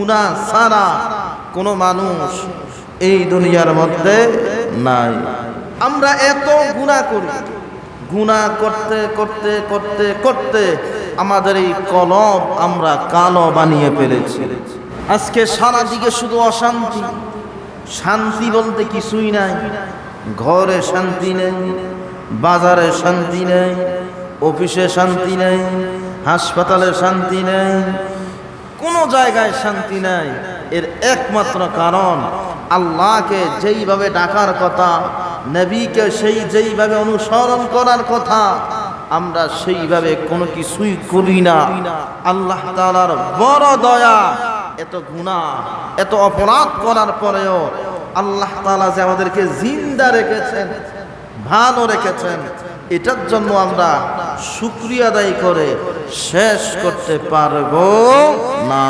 গুণা ছাড়া কোনো মানুষ এই দুনিয়ার মধ্যে নাই। আমরা এত গুণা করি। গুণা করতে করতে করতে করতে আমাদের এই কলব আমরা কালো বানিয়ে ফেলেছি। আজকে সারা দিকে শুধু অশান্তি। শান্তি বলতে কিছুই নাই। ঘরে শান্তি নেই, বাজারে শান্তি নেই, অফিসে শান্তি নেই, হাসপাতালে শান্তি নেই কোনো জায়গায় শান্তি নাই। এর একমাত্র কারণ আল্লাহকে যেইভাবে ডাকার কথা, নবীকে সেই যেইভাবে অনুসরণ করার কথা, আমরা সেইভাবে কোনো কিছুই করি না। আল্লাহ তালার বড় দয়া, এত গুনাহ, এত অপরাধ করার পরেও আল্লাহ তালা যে আমাদেরকে জিন্দা রেখেছেন, ভালো রেখেছেন এটার জন্য আমরা শুক্রিয়া আদায় করে শেষ করতে পারবো না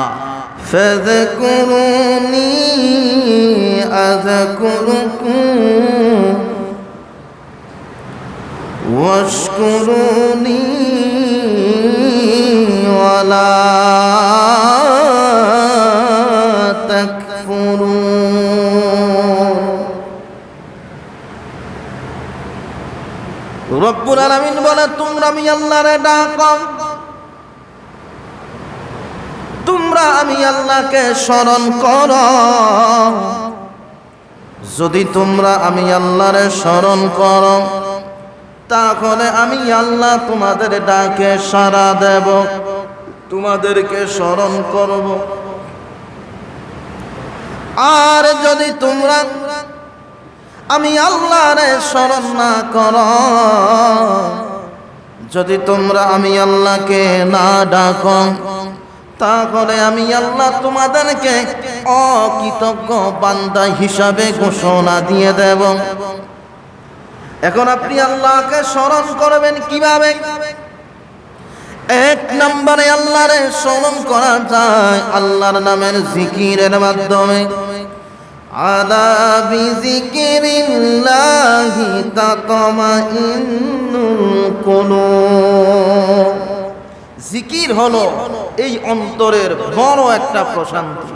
فاذكروني أذكركم واشكروني ولا রব্বুল আলামিন বলে, তোমরা আমি আল্লাহরে ডাকো। তোমরা আমি আল্লাহকে স্মরণ করো। যদি তোমরা আমি আল্লাহরে স্মরণ করো, তাহলে আমি আল্লাহ তোমাদের ডাকে সাড়া দেব, তোমাদেরকে স্মরণ করব। আর যদি তোমরা আমি আল্লাহরে স্মরণ না কর। যদি তোমরা আমি আল্লাহকে না ডাকো, তাহলে আমি আল্লাহ তোমাদেরকে অকৃতজ্ঞ বান্দা হিসাবে ঘোষণা দিয়ে দেব। এখন আপনি আল্লাহকে স্মরণ করবেন কীভাবে? এক নম্বরে আল্লাহরে স্মরণ করা যায় আল্লাহর নামের জিকিরের মাধ্যমে। আলা বিজিকিরিল্লাহি তাতমাইন্নুল কুলুব। জিকির হলো এই অন্তরের বড় একটা প্রশান্তি।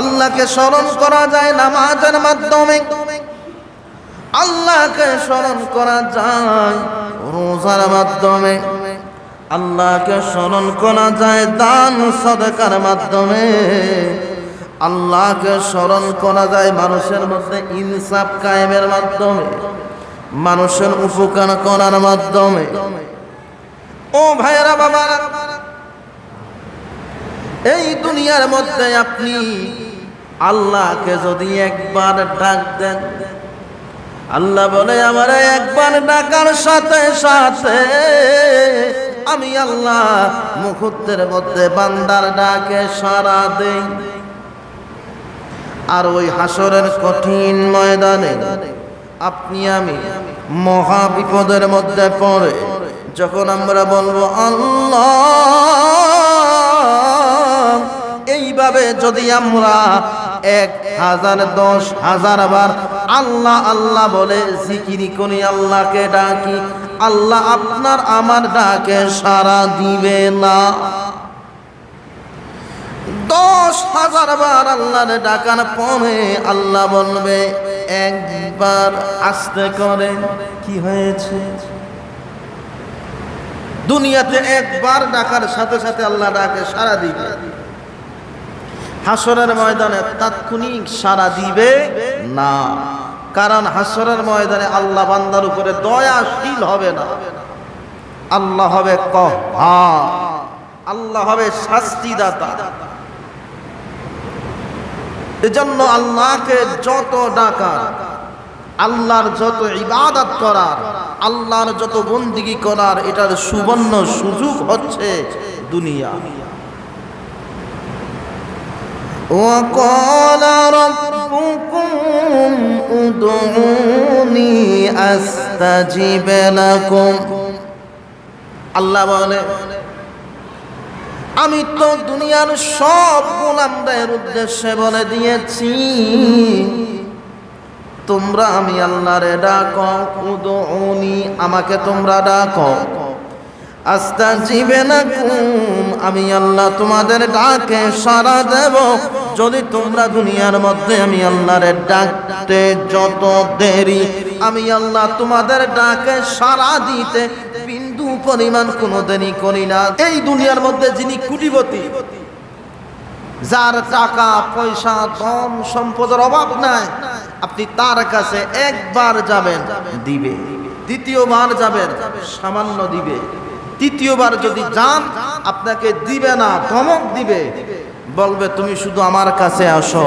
আল্লাহকে স্মরণ করা যায় নামাজের মাধ্যমে। আল্লাহকে স্মরণ করা যায় রোজার মাধ্যমে। আল্লাহকে স্মরণ করা যায় দান সদকার মাধ্যমে। আল্লাহকে স্মরণ করা যায় মানুষের মধ্যে ইনসাফ কায়েমের মাধ্যমে, মানুষের উপকার করার মাধ্যমে। ও ভাইরা বাবারা, এই দুনিয়ার মধ্যে আপনি আল্লাহকে যদি একবার ডাক দেন, আল্লাহ বলে, আমার একবার ডাকার সাথে সাথে আমি আল্লাহ মুহূর্তের মধ্যে বান্দার ডাকে সারা দেই। আর ওই হাসরের কঠিন ময়দানে আপনি আমি মহা বিপদের মধ্যে পড়ে যখন আমরা বলব, আল্লাহ, এইভাবে যদি আমরা এক হাজার, দশ হাজার বার আল্লাহ আল্লাহ বলে জিকিরি করি, আল্লাহকে ডাকি, আল্লাহ আপনার আমার ডাকে সারা দিবে না। দশ হাজার বার আল্লাহর ডাকার পরে আল্লাহ বলবে, একবার আসতে করে কি হয়েছে? দুনিয়াতে একবার ডাকার সাথে সাথে আল্লাহ ডাকে সারা দিবে। হাসরের ময়দানে তাৎক্ষণিক সারা দিবে? না। কারণ হাসরের ময়দানে আল্লাহ বান্দার উপরে দয়াশীল হবে না। আল্লাহ হবে কহা আল্লাহ হবে শাস্তিদাতা। এজন্য আল্লাহকে যত ডাকার আল্লাহর যত ইবাদত করার আল্লাহর যত বন্দিগি করার এটার সুবর্ণ সুযোগ হচ্ছে দুনিয়া وقال ربكم ادعوني استجب لكم আল্লাহ বলে আমি তো দুনিয়ার সব গোলামদের উদ্দেশ্যে বলে দিয়েছি। তোমরা আমি আল্লাহরে ডাকো উদুনি আমাকে তোমরা ডাকো। আস্তা জিবে না আমি আল্লাহ তোমাদের ডাকে সারা দেব। যদি তোমরা দুনিয়ার মধ্যে আমি আল্লাহর ডাকতে যত দেরি, আমি আল্লাহ তোমাদের ডাকে সারা দিতে পরিমাণ কোনো দেরি করি না। এই দুনিয়ার মধ্যে যিনি কুটিপতি, যার টাকা, পয়সা, ধন, সম্পদের অভাব নাই, আপনি তার কাছে একবার যাবেন, দিবে। দ্বিতীয়বার যাবেন, সামান্য দিবে। তৃতীয়বার যদি যান, আপনাকে দিবে না, ধমক দিবে। বলবে, তুমি শুধু আমার কাছে আসো।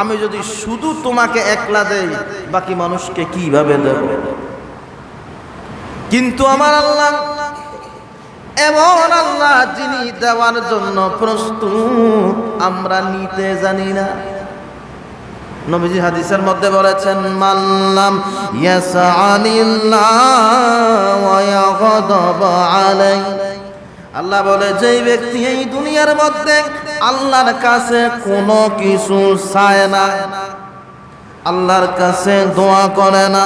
আমি যদি শুধু তোমাকে একলা দেই, বাকি মানুষকে কীভাবে দেব? কিন্তু আমার আল্লাহ এমন আল্লাহ যিনি দেওয়ার জন্য প্রস্তুত, আমরা নিতে জানি না। নবীজি হাদিসের মধ্যে বলেছেন, মাল্লাম আল্লাহ বলে, যেই ব্যক্তি এই দুনিয়ার মধ্যে আল্লাহর কাছে কোনো কিছু চায় না, আল্লাহর কাছে দোয়া করে না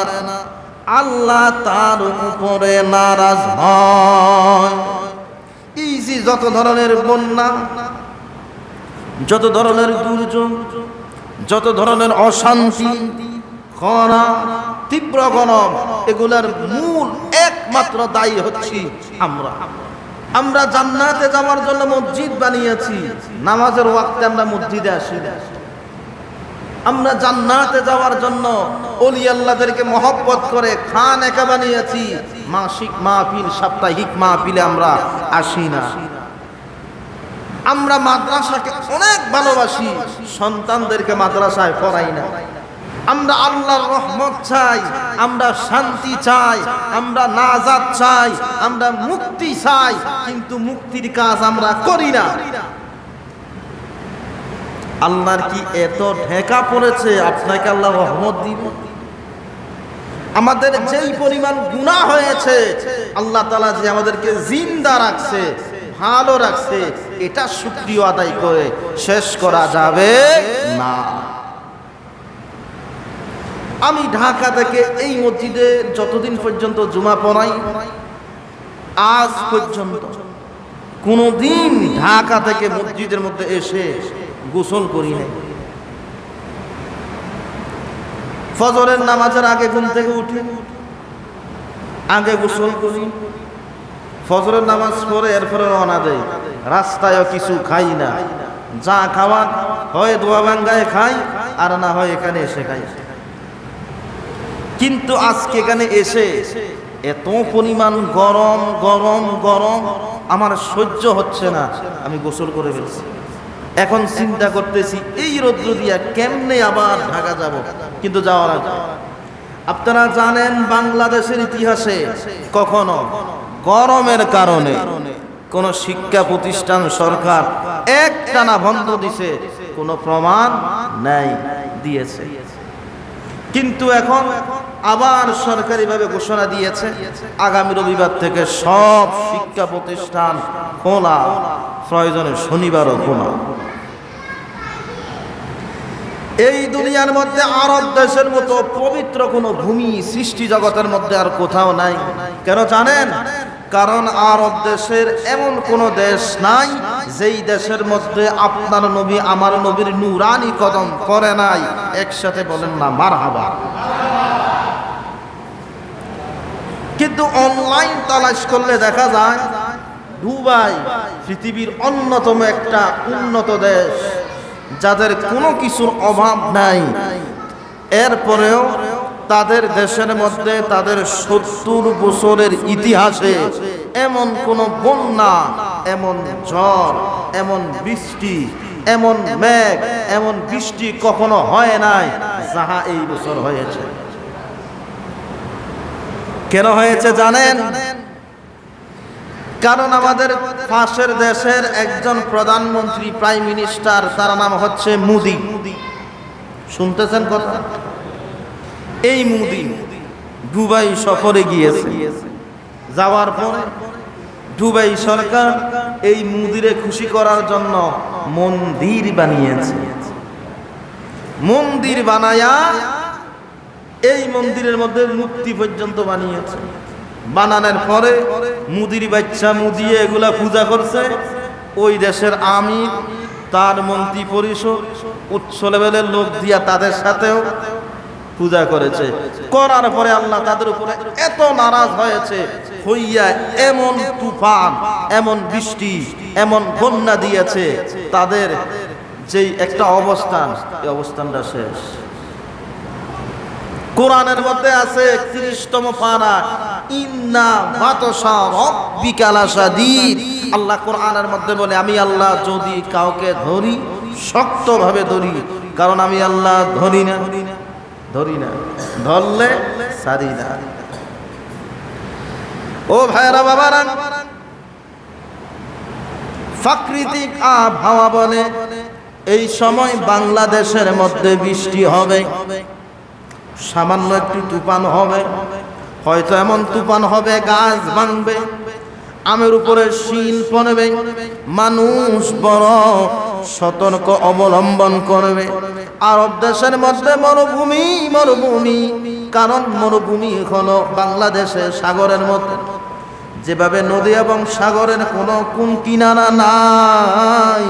আল্লাহ তার উপরে নারাজ এই যে যত ধরনের বন্যা, যত ধরনের দুর্যোগ, যত ধরনের অশান্তি, খরা, তীব্র গরম, এগুলার মূল একমাত্র দায়ী হচ্ছি আমরা। আমরা জান্নাতে যাওয়ার জন্য মসজিদ বানিয়েছি। নামাজের ওয়াক্তে আমরা মসজিদে আসি আমরা জান্নাতে যাওয়ার জন্য অলি আল্লাহদেরকে মহব্বত করে খান একা বানিয়েছি। মাসিক মাহফিল, সাপ্তাহিক মাহফিলে আমরা আসি না। আমরা মাদ্রাসাকে অনেক ভালোবাসি, সন্তানদেরকে মাদ্রাসায় পড়াই না। আমরা আল্লাহর রহমত চাই, আমরা শান্তি চাই, আমরা নাজাত চাই, আমরা মুক্তি চাই, কিন্তু মুক্তির কাজ আমরা করি না। আল্লাহর কি এত ঠেকা পড়েছে? আপনাকে আল্লাহ রহমত দিব। আমাদের যেই পরিমাণ গুণা হয়েছে, আল্লাহ তালা যে আমাদেরকে জিন্দা রাখছে, ভালো রাখছে, এটা সুক্রিয় আদায় করে শেষ করা যাবে না। আমি ঢাকা থেকে এই মসজিদে যতদিন পর্যন্ত জুমা পড়াই, আজ পর্যন্ত কোনোদিন ঢাকা থেকে মসজিদের মধ্যে এসে গোসল করি নাই। ফজরের নামাজের আগে ঘুম থেকে উঠি, আগে গোসল করি, ফজরের নামাজ পড়ে এরপরে রওনা দেয় রাস্তায়ও কিছু খাই না, যা খাওয়ার হয় দোয়া ভাঙ্গায় খাই, আর না হয় এখানে এসে খাই। কিন্তু আজকে এখানে এসে এত পরিমাণ গরম গরম গরম, আমার সহ্য হচ্ছে না, আমি গোসল করে ফেলছি। এখন চিন্তা করতেছি, এই রৌদ্র দিয়া কেমনে আবার ঢাকা যাব? কিন্তু যাওয়ার আগে। আপনারা জানেন বাংলাদেশের ইতিহাসে কখনো গরমের কারণে কোন শিক্ষা প্রতিষ্ঠান সরকার একটানা বন্ধ দিছে, কোনো প্রমাণ নাই, দিয়েছে। কিন্তু এখন আবার সরকারিভাবে ঘোষণা দিয়েছে, আগামী রবিবার থেকে সব শিক্ষা প্রতিষ্ঠান খোলা। প্রয়োজনে শনিবারও খোলা। এই দুনিয়ার মধ্যে আরব দেশের মতো পবিত্র কোনো ভূমি সৃষ্টি জগতের মধ্যে আর কোথাও নাই। কেন জানেন? কারণ আরব দেশের এমন কোন দেশ নাই যেই দেশের মধ্যে আপনার নবী, আমার নবীর নুরানি কদম করে নাই। একসাথে বলেন না মার হাবা কিন্তু অনলাইন তালাশ করলে দেখা যায়, দুবাই পৃথিবীর অন্যতম একটা উন্নত দেশ, যাদের কোনো কিছুর অভাব নাই। এরপরেও তাদের দেশের মধ্যে তাদের সত্তর বছরের ইতিহাসে এমন কোন বন্যা, এমন ঝড়, এমন বৃষ্টি, এমন মেঘ, এমন বৃষ্টি কখনো হয় নাই, যাহা এই বছর হয়েছে। কেন হয়েছে জানেন? কারণ আমাদের পাশের দেশের একজন প্রধানমন্ত্রী, প্রাইম মিনিস্টার, তার নাম হচ্ছে মুদি। শুনতেছেন কথা? এই মুদি দুবাই সফরে গিয়েছে। যাওয়ার পর দুবাই সরকার এই মুদিরে খুশি করার জন্য মন্দির বানিয়েছে। মন্দির বানায়া এই মন্দিরের মধ্যে মূর্তি পর্যন্ত বানিয়েছে। বানানোর পরে মুদির বাচ্চা মুদিয়ে এগুলা পূজা করছে। ওই দেশের আমির, তার মন্ত্রী পরিষদ, উচ্চ লেভেলের লোক দিয়া তাদের সাথেও পূজা করেছে। করার পরে আল্লাহ তাদের উপরে এত নারাজ হয়েছে, হইয়া এমন তুফান, এমন বৃষ্টি, এমন বন্যা দিয়েছে। তাদের যেই একটা অবস্থান, এই অবস্থানটা শেষ। কোরআনের মধ্যে আছে একত্রিশতম পারা, ইন্না বাতসা রব্বিকা লাশাদীদ। আল্লাহ কোরআনের মধ্যে বলে, আমি আল্লাহ যদি কাউকে ধরি, শক্তভাবে ধরি, কারণ আমি আল্লাহ ধরি না। ধরি না। ধরলে সারি না। ও ভাইরা বাবারা, প্রাকৃতিক আবহাওয়া বলে, এই সময় বাংলাদেশের মধ্যে বৃষ্টি হবে। সামান্য একটু তুফান হবে, হয়তো এমন তুফান হবে, গাছ ভাঙবে, আমের উপরে শিল পড়বে, মানুষ বড় সতর্ক অবলম্বন করবে। আরব দেশের মধ্যে মরুভূমি মরুভূমি, কারণ মরুভূমি হলো বাংলাদেশে সাগরের মতো। যেভাবে নদী এবং সাগরের কোনো কোন কিনারা নাই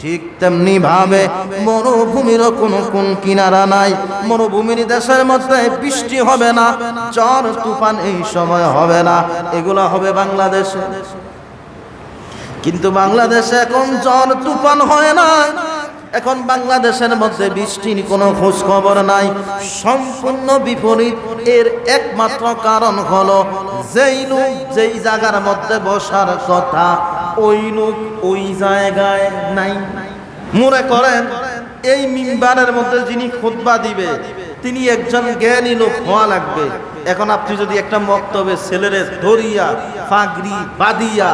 ঠিক তেমনি ভাবে মরুভূমিরও কোন কোন কিনারা নাই। মরুভূমির দেশের মধ্যে বৃষ্টি হবে না চর তুফান এই সময় হবে না। এগুলো হবে বাংলাদেশে। কিন্তু বাংলাদেশে এখন জ্বর তুফান হয় না এখন বাংলাদেশের মধ্যে বৃষ্টির কোনো খোঁজ খবর নাই। সম্পূর্ণ বিপরীত। এর একমাত্র কারণ হলো যেই লোক যেই জায়গার মধ্যে বসার কথা, ওই লোক ওই জায়গায় নাই। মনে করেন, এই মিম্বারের মধ্যে যিনি খুতবা দিবে, তিনি একজন জ্ঞানী লোক হওয়া লাগবে। এখন আপনি যদি একটা মক্তবে ছেলেরে ধরিয়া ফাগরি বাদিয়া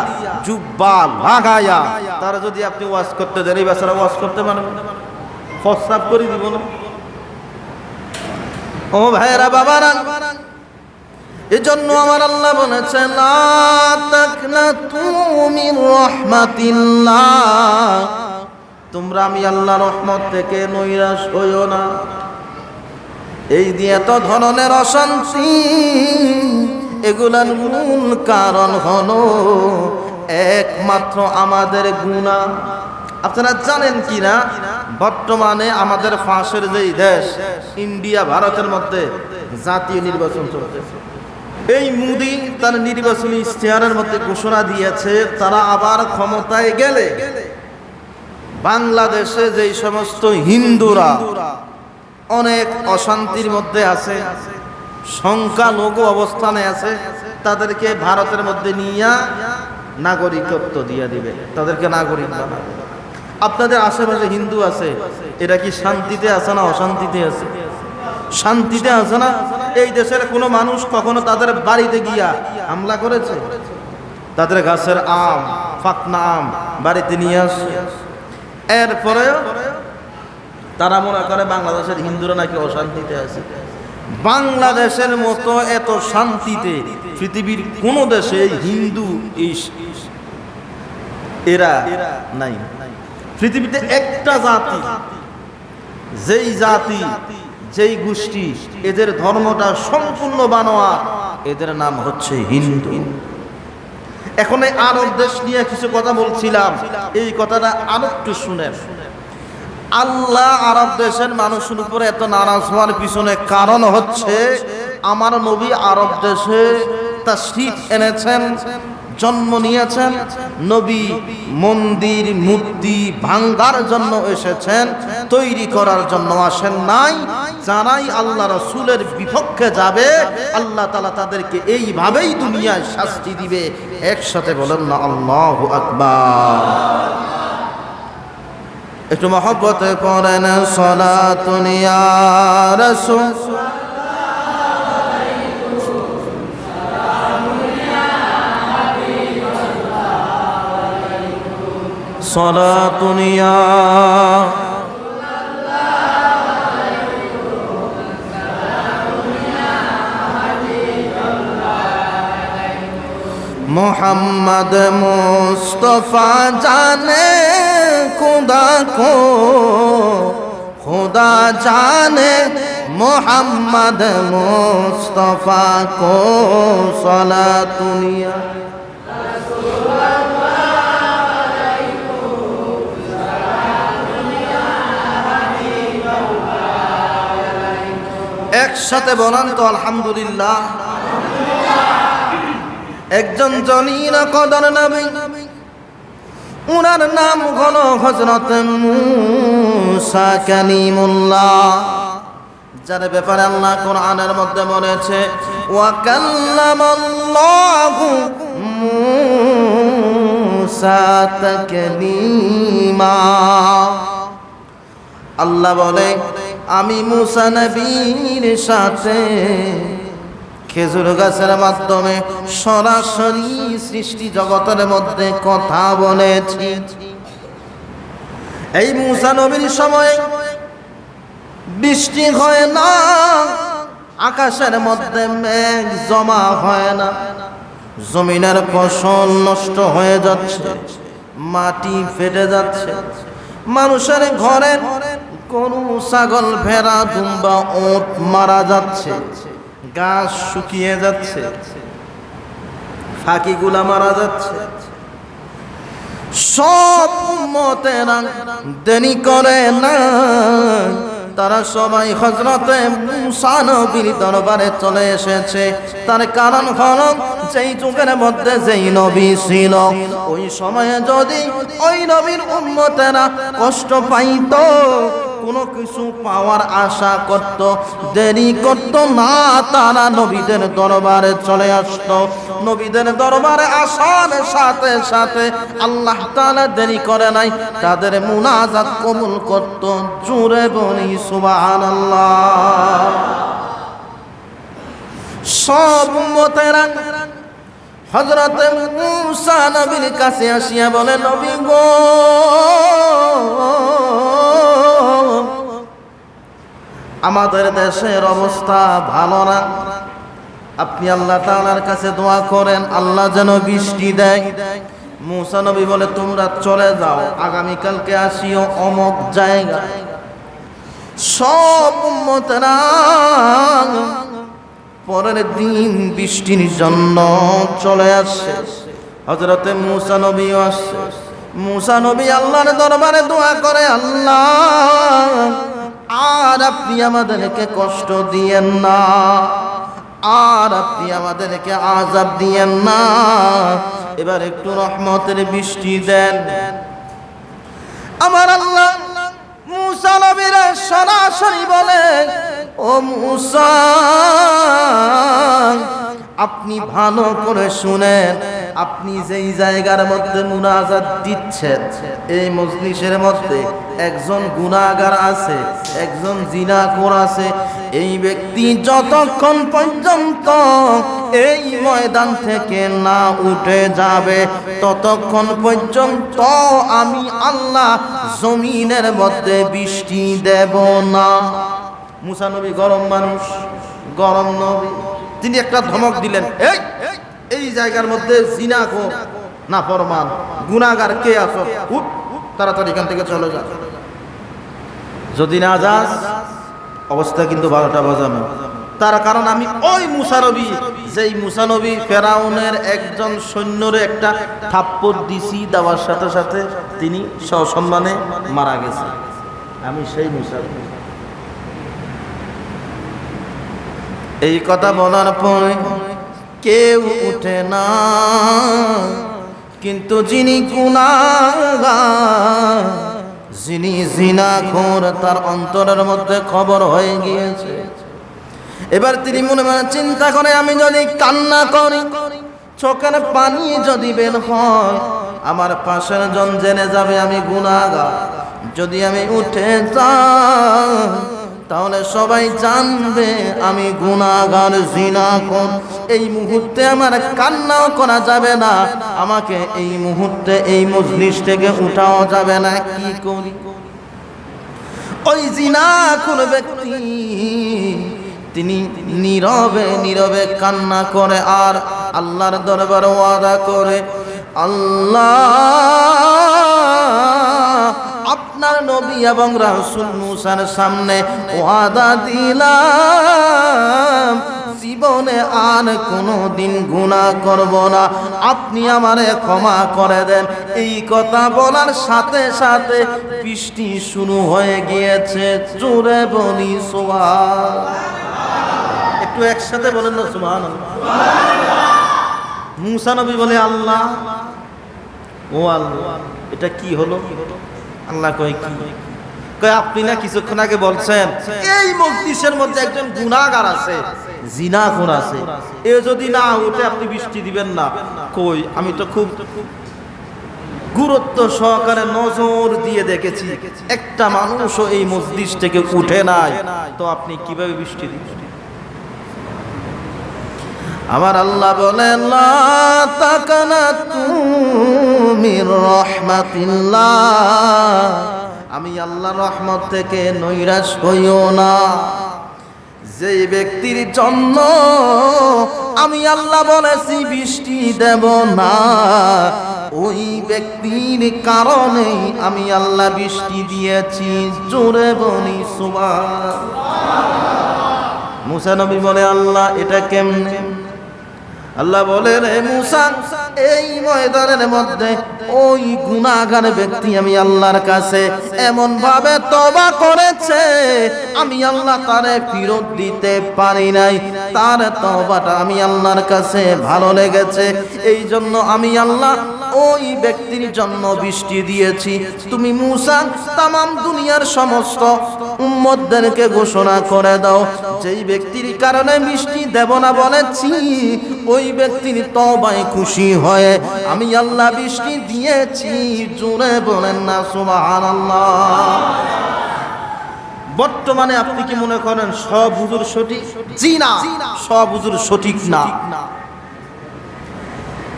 জুব্বা লাগাইয়া তারা যদি আপনি ওয়াজ করতে দেন, এই বেচারা ওয়াজ করতে পারবেন ফসরাপ করে দিব না। ও ভাইরা বাবারা, এজন্য আমার আল্লাহ বলেছে লা তাকনাতু মির রাহমাতিল্লাহ। তোমরা আমি আল্লাহ রহমত থেকে নৈরাশ হইও না। এই দিয়ে তো ধরনের অশান্তি। এগুলার মূল কারণ হলো একমাত্র আমাদের গুণা। আপনারা জানেন কি না বর্তমানে আমাদের ফাঁসের যেই দেশ, ইন্ডিয়া, ভারতের মধ্যে জাতীয় নির্বাচন চলতেছে এই মুদি তার নির্বাচনী ইশতেহারের মধ্যে ঘোষণা দিয়েছে, তারা আবার ক্ষমতায় গেলে বাংলাদেশে যেই সমস্ত হিন্দুরা অনেক অশান্তির মধ্যে আছে, সংখ্যালঘু অবস্থানে আছে, তাদেরকে ভারতের মধ্যে নিয়ে নাগরিকত্ব দিয়ে দিবে। তাদেরকে নাগরিক আপনাদের আশেপাশে হিন্দু আছে, এরা কি শান্তিতে আছে না অশান্তিতে আছে? শান্তিতে আছে না? এই দেশের কোনো মানুষ কখনো তাদের বাড়িতে গিয়া হামলা করেছে? তাদের গাছের আম, ফাকনা আম বাড়িতে নিয়ে আসে এরপরেও তারা মনে করে বাংলাদেশের হিন্দুরা নাকি অশান্তিতে আছে। বাংলাদেশের মতো এত শান্তিতে পৃথিবীর কোন দেশে হিন্দু এরা নাই। পৃথিবীতে একটা জাতি, যেই জাতি, যেই গোষ্ঠী, এদের ধর্মটা সম্পূর্ণ বানোয়া এদের নাম হচ্ছে হিন্দু। এখন এই আরব দেশ নিয়ে কিছু কথা বলছিলাম, এই কথাটা আরও একটু শুনেন। আল্লাহ আরব দেশের মানুষের উপরে এত নারাজ হওয়ার পিছনে কারণ হচ্ছে আমার নবী আরব দেশে তাশরিফ এনেছেন, জন্ম নিয়েছেন, নবী মন্দির, মূর্তি ভাঙ্গার জন্য এসেছেন, তৈরি করার জন্য আসেন নাই, জানাই আল্লাহ রসুলের বিপক্ষে যাবে, আল্লাহ তালা তাদেরকে এইভাবেই দুনিয়ায় শাস্তি দিবে। একসাথে বলেন না, আল্লাহ আকবার। একটু মহব্বতে পড়েন সলাতুনিয়া রসুল। সলাতুনিয়া মোহাম্মদ মুস্তফা জানে खुदा को खुदा जाने मोहम्मद मुस्तफ़ा को सला दुनिया একসাথে বলেন তো আলহামদুলিল্লাহ একজন জনীন কদর নবী উনার নাম ঘন হজরত মুসা যার ব্যাপারে আল্লাহ কোরআনের মধ্যে বলেছে আল্লাহ বলে, আমি মুসা নবীর সাথে খেজুর গাছের মাধ্যমে সরাসরি সৃষ্টি জগতের মধ্যে কথা বলেছি। এই মুসা নবীর সময় বৃষ্টি হয় না, আকাশের মধ্যে মেঘ জমা হয় না। জমিনের ফসল নষ্ট হয়ে যাচ্ছে, মাটি ফেটে যাচ্ছে। মানুষের ঘরে গরু ছাগল, ভেড়া, দুম্বা ওট মারা যাচ্ছে। গাছ শুকিয়ে যাচ্ছে, ফাঁকিগুলা মারা যাচ্ছে। সব উম্মতেরা দেরি করে না। তারা সবাই হজরতে মুসা নবীর দরবারে চলে এসেছে। তার কারণ হল যেই যুগের মধ্যে যেই নবী ছিল, ওই সময়ে যদি ওই নবীর উম্মতেরা কষ্ট পাইতো কোনো কিছু পাওয়ার আশা করত, দেরি করত না, তারা নবীদের দরবারে চলে আসত। নবীদের দরবারে আসার সাথে সাথে আল্লাহ তাআলা দেরি করে নাই, তাদের মুনাজাত কবুল করত। জুড়ে বলি, সুবহানাল্লাহ। সব উম্মতেরা হজরত মুসা নবীর কাছে আসিয়া বলে, নবী গো আমাদের দেশের অবস্থা ভালো না। আপনি আল্লাহ তাআলার কাছে দোয়া করেন, আল্লাহ যেন বৃষ্টি দেয়। মুসা নবী বলে, তোমরা চলে যাও, আগামীকালকে আসিও অমক জায়গা। সব পরের দিন বৃষ্টির জন্য চলে আসছে হজরতে মুসা নবীও আসছে মুসা নবী আল্লাহর দরবারে দোয়া করে, আল্লাহ, আর আপনি আমাদেরকে কষ্ট দিয়েন না, আর আপনি আমাদেরকে আজাব দিয়েন না। এবার একটু রহমতের বৃষ্টি দেন। আমার আল্লাহ মুসা নবীরা সরাসরি বলে ও মুসা আপনি ভালো করে শুনেন। আপনি যেই জায়গার মধ্যে মুনাজাত দিচ্ছেন, এই মজলিসের মধ্যে একজন গুনাহগার আছে, একজন জিনাখোর আছে। এই ব্যক্তি যতক্ষণ পর্যন্ত এই ময়দান থেকে না উঠে যাবে, ততক্ষণ পর্যন্ত আমি আল্লাহ জমিনের মধ্যে বৃষ্টি দেব না। মুসা নবী গরম মানুষ, গরম নবী। তিনি একটা ধমক দিলেন, এই জায়গার মধ্যে জিনা গো না ফরমান গুনাগার কে উঠ তাড়াতাড়ি এখান থেকে চলে যা। যদি না যাস, অবস্থা কিন্তু বারোটা বাজানো তার কারণ আমি ওই মুসানবী যেই মুসানবী ফেরাউনের একজন সৈন্যরে একটা থাপ্পড় দিছি দেওয়ার সাথে সাথে তিনি সসম্মানে মারা গেছে। আমি সেই মুসানবী এই কথা বলার পরে কেউ উঠে না। কিন্তু যিনি গুণাগার যিনি জিনা ঘোর তার অন্তরের মধ্যে খবর হয়ে গিয়েছে। এবার তিনি মনে মনে চিন্তা করে, আমি যদি কান্না করি, চোখের পানি যদি বের হয়, আমার পাশের জন জেনে যাবে আমি গুণাগার যদি আমি উঠে যাই তাহলে সবাই জানবে আমি গুণাগার জিনা কোন এই মুহূর্তে আমার কান্নাও করা যাবে না। আমাকে এই মুহূর্তে এই মজলিস থেকে উঠাও যাবে না। কি করি? ওই জিনা কোন ব্যক্তি, তিনি নীরবে নীরবে কান্না করে আর আল্লাহর দরবার ওয়াদা করে, আল্লাহ আপনার নবী এবং রাসূল মুসার সামনে ওয়াদা দিলাম, জীবনে আর কোনো দিন গুনাহ করব না। আপনি আমারে ক্ষমা করে দেন। এই কথা বলার সাথে সাথে বৃষ্টি শুরু হয়ে গিয়েছে। জোরে বলি সুবহান একটু একসাথে বলেন না, সুবহানাল্লাহ। মুসা নবী বলে, আল্লাহ। ও আল্লাহ, এটা কি হলো? আল্লাহ কয় কি? কয়, আপনি না কিছুক্ষণ আগে বলছেন, এই মজলিসের মধ্যে একজন গুনাহগার আছে জিনা জিনাখোর আছে। এ যদি না উঠে আপনি বৃষ্টি দিবেন না। কই, আমি তো খুব গুরুত্ব সহকারে নজর দিয়ে দেখেছি। একটা মানুষও এই মসজিদ থেকে উঠে নাই। তো আপনি কীভাবে বৃষ্টি দিচ্ছেন আমার আল্লাহ বলেন আমি আল্লাহ রহমত থেকে নৈরাশ হইও না। যেই ব্যক্তির জন্য আমি আল্লাহ বলেছি, বৃষ্টি দেব না। ওই ব্যক্তির কারণেই আমি আল্লাহ বৃষ্টি দিয়েছি। জোরে বলি সুবহান মুসা নবী বলে, আল্লাহ, এটা কেমনে? আল্লাহ বলে রে মুসা, এই ময়দানের মধ্যে ওই গুণাগার ব্যক্তি আমি আল্লাহর কাছে এমন ভাবে তবা করেছে, আমি আল্লাহ তারে ফেরত দিতে পারি নাই। তার তবাটা আমি আল্লাহর কাছে ভালো লেগেছে। এই জন্য আমি আল্লাহ ওই ব্যক্তির জন্য বৃষ্টি দিয়েছি। তুমি মুসা, তামাম দুনিয়ার সমস্ত উম্মতদেরকে ঘোষণা করে দাও। যেই ব্যক্তির কারণে মিষ্টি দেব না বলেছি, ওই ব্যক্তির তবায় খুশি হয়ে আমি আল্লাহ বৃষ্টি দিয়েছি। জোরে বলেন না, সুবহানাল্লাহ। বর্তমানে আপনি কি মনে করেন সব হুজুর সঠিক? সব হুজুর সঠিক না।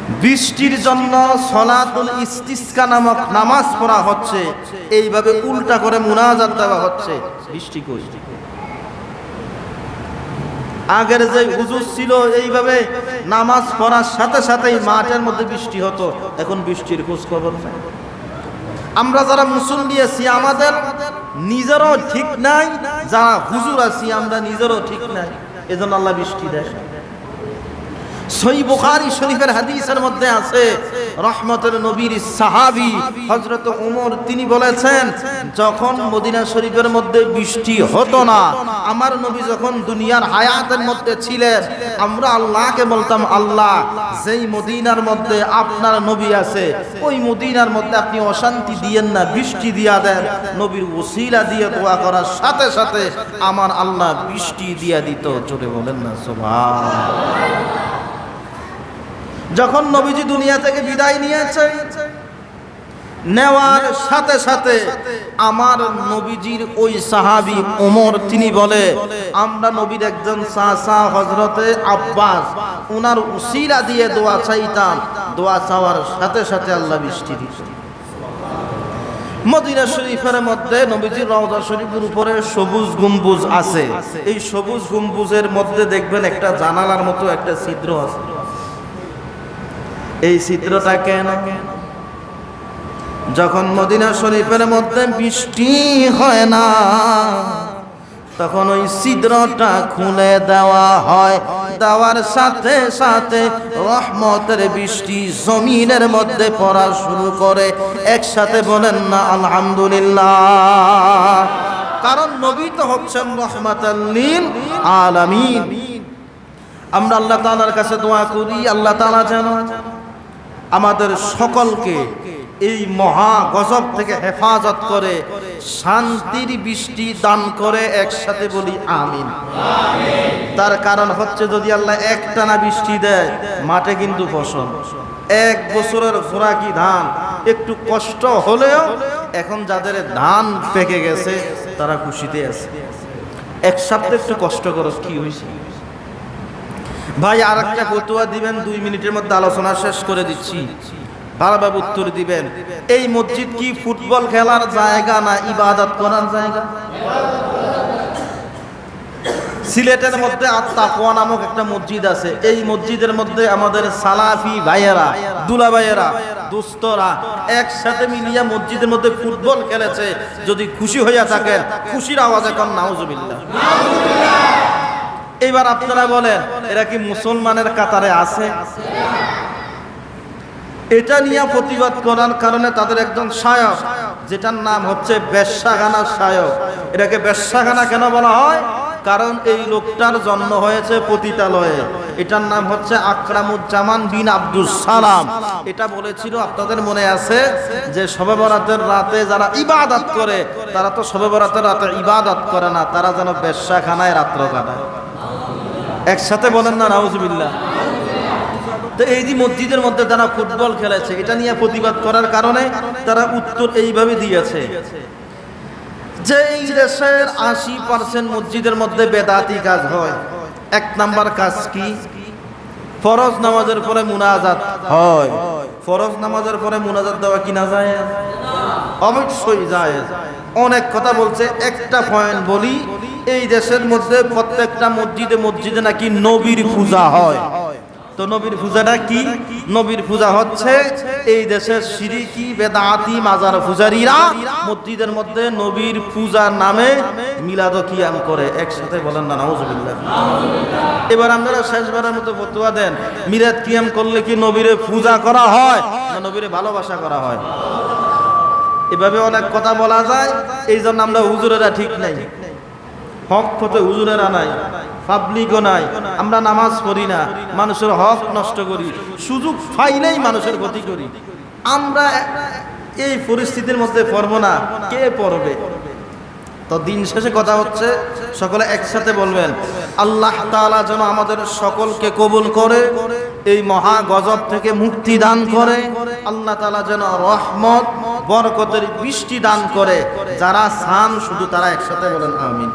বৃষ্টির জন্য সলাতুল ইস্তিসকা নামক নামাজ পড়া হচ্ছে। এইভাবে উল্টা করে মুনাজাত দেওয়া হচ্ছে। বৃষ্টি আগের যে হুজুর ছিল, এইভাবে নামাজ পড়ার সাথে সাথেই মাঠের মধ্যে বৃষ্টি হতো। এখন বৃষ্টির খোঁজ খবর নাই। আমরা যারা মুসল্লি আছি, আমাদের নিজেরও ঠিক নাই, যারা হুজুর আছি, আমরা নিজেরও ঠিক নাই। এজন্য আল্লাহ বৃষ্টি দেয়। সই বুখারী শরীফের হাদিসের মধ্যে আছে, রহমতের নবীর সাহাবী হযরত ওমর তিনি বলেছেন, যখন মদিনা শরীফের মধ্যে বৃষ্টি হতো না, আমার নবী যখন দুনিয়ার হায়াতের মধ্যে ছিলেন, আমরা আল্লাহকে বলতাম, আল্লাহ, যেই মদিনার মধ্যে আপনার নবী আছে, ওই মদিনার মধ্যে আপনি অশান্তি দিয়েন না, বৃষ্টি দিয়া দেন। নবীর ওসিলা দিয়ে দোয়া করার সাথে সাথে আমার আল্লাহ বৃষ্টি দিয়া দিত, জোরে বলেন না, সুবহান। যখন নবীজি দুনিয়া থেকে বিদায় নিয়েছে নেওয়ার সাথে সাথে আমার নবীজির ওই সাহাবি ওমর তিনি বলে, আমরা নবীর একজন সাহসা হজরতে আব্বাস ওনার উসিলা দিয়ে দোয়া চাইতাম। দোয়া চাওয়ার সাথে সাথে আল্লাহ বৃষ্টি দিত। মদিনা শরীফের মধ্যে নবীজির রওজা শরীফের উপরে সবুজ গম্বুজ আছে। এই সবুজ গম্বুজের মধ্যে দেখবেন একটা জানালার মতো একটা ছিদ্র আছে। এই চিত্রটা কেন? যখন মদিনা শরীফের মধ্যে বৃষ্টি হয় না, তখন ওই ছিদ্রটা খুলে দেওয়া হয়। দেওয়ার সাথে সাথে রহমতের বৃষ্টি জমিনের মধ্যে পড়া শুরু করে। একসাথে বলেন, না, আলহামদুলিল্লাহ। কারণ নবী তো হচ্ছেন রহমাতাল্লিল আলামিন। আমরা আল্লাহ তাআলার কাছে দোয়া করি, আল্লাহ তাআলা যেন আমাদের সকলকে এই মহা গজব থেকে হেফাজত করে, শান্তির বৃষ্টি দান করে একসাথে বলি আমিন। তার কারণ হচ্ছে যদি আল্লাহ একটানা বৃষ্টি দেয়, মাঠে কিন্তু ফসল এক বছরের খোরাকি ধান? একটু কষ্ট হলেও এখন যাদের ধান পেকে গেছে, তারা খুশিতে আছে। এক সপ্তাহ একটু কষ্ট করো, কি হয়েছে? ভাই আর একটা ফতুয়া দিবেন, দুই মিনিটের মধ্যে আলোচনা শেষ করে দিচ্ছি। ভালোভাবে উত্তর দিবেন, এই মসজিদ কি ফুটবল খেলার জায়গা না ইবাদত করার জায়গা? সিলেটের মধ্যে আত্মাকুয়া নামক একটা মসজিদ আছে। এই মসজিদের মধ্যে আমাদের সালাফি ভাইয়েরা দুলা ভাইয়েরা দুস্তরা একসাথে মিলিয়া মসজিদের মধ্যে ফুটবল খেলেছে। যদি খুশি হইয়া থাকেন, খুশির আওয়াজ এখন, নাউজুবিল্লাহ। এবার আপনারা বলেন, এরা কি মুসলমানের কাতারে আছে? এটা নিয়ে প্রতিবাদ করার কারণে তাদের একজন শায়ক যেটার নাম হচ্ছে বেশ্যাখানা শায়ক এটাকে বেশ্যাখানা কেন বলা হয়? কারণ এই লোকটার জন্ম হয়েছে পতিতালয়ে। এটার নাম হচ্ছে আকরামুজ্জামান বিন আব্দুল সালাম। এটা বলেছিল, আপনাদের মনে আছে যে শবে বরাতের রাতে যারা ইবাদত করে, তারা তো শবে বরাতের রাতে ইবাদত করে না, তারা যেন বেশ্যাখানায় রাত্র কাটায় একসাথে বলেন না, নাউজুবিল্লাহ। তো এই যে মসজিদের মধ্যে তারা ফুটবল খেলেছে, এটা নিয়ে প্রতিবাদ করার কারণে তারা উত্তর এইভাবে দিয়েছে। যে এই দেশের আশি পার্সেন্ট মসজিদের মধ্যে বেদাতি কাজ হয়, এক নাম্বার কাজ কি? ফরজ নামাজের পরে মুনাজাত হয়। ফরজ নামাজের পরে মুনাজাত দেওয়া কি না যায় অবশ্যই যায় অনেক কথা বলছে। একটা পয়েন্ট বলি, এই দেশের মধ্যে প্রত্যেকটা মসজিদে মসজিদে নাকি নবীর পূজা হয়। তো নবীর পূজাটা কি? নবীর পূজা হচ্ছে এই দেশের সিরিকি, বেদাতি, মাজার পূজারীরা মসজিদের মধ্যে নবীর পূজার নামে মিলাদ কিয়াম করে। একসাথে বলেন না, নাউজুবিল্লাহ। এবার আপনারা শেষবারের মতো ফতুয়া দেন, মিলাদ কিয়াম করলে কি নবীরে পূজা করা হয় না নবীরে ভালোবাসা করা হয়? এভাবে অনেক কথা বলা যায় এই জন্য আমরা হুজুরেরা ঠিক নাই। হক পথে হুজুরেরা নাই, পাবলিকও নাই, আমরা নামাজ পড়ি না, মানুষের হক নষ্ট করি, সুযোগ পাইলেই মানুষের ক্ষতি করি। আমরা এই পরিস্থিতির মধ্যে পড়ব না, কে পড়বে? তো দিন শেষে কথা হচ্ছে, সকলে একসাথে বলবেন, আল্লাহ তাআলা যেন আমাদের সকলকে কবুল করে, এই মহা গজব থেকে মুক্তি দান করে, আল্লাহ তাআলা যেন রহমত বরকতের বৃষ্টি দান করে যারা সান শুধু তারা একসাথে বলেন আমিন।